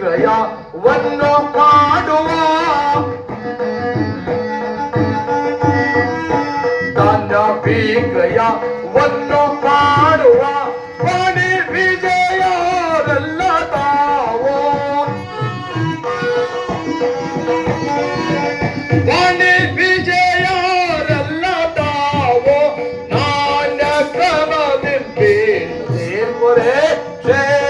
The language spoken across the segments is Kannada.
ವಿಕ್ರಯವನ್ನು ಮಾಡುವ ಧಾನ್ಯ ವಿಕ್ರಯವನ್ನು ಮಾಡುವ ಮಣಿ ವಿಜಯರೆಲ್ಲ ತಾವು ಮಣಿ ವಿಜಯರೆಲ್ಲ ತಾವು ನಾಣ್ಯ ಕ್ರಮವಿಂಪೇರೆ ಕ್ಷೇಮವೇ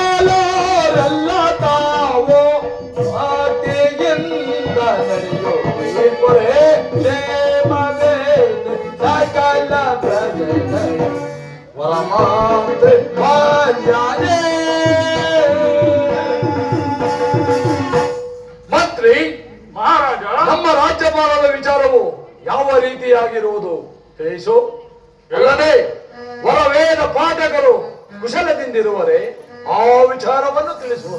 ವೃತ್ತಿಪಾಲರೆಲ್ಲ ತಾವು ನಡೆಯುವರೆ ಕ್ಷೇಮವೇ ಸಕಲ ಪ್ರಜೆಗಳು ಪರಮಾತ್ಮ ಭಾಗ್ಯನೇ ಮಂತ್ರಿ, ಮಹಾರಾಜ, ನಮ್ಮ ರಾಜ್ಯಪಾಲರ ವಿಚಾರವು ಯಾವ ರೀತಿಯಾಗಿರುವುದು? ತಿಳಿಸು. ಅಲ್ಲದೆ ವರವೇದ ಪಾಠಕರು ಕುಶಲದಿಂದಿರುವರೆ ಆ ವಿಚಾರವನ್ನು ತಿಳಿಸುವ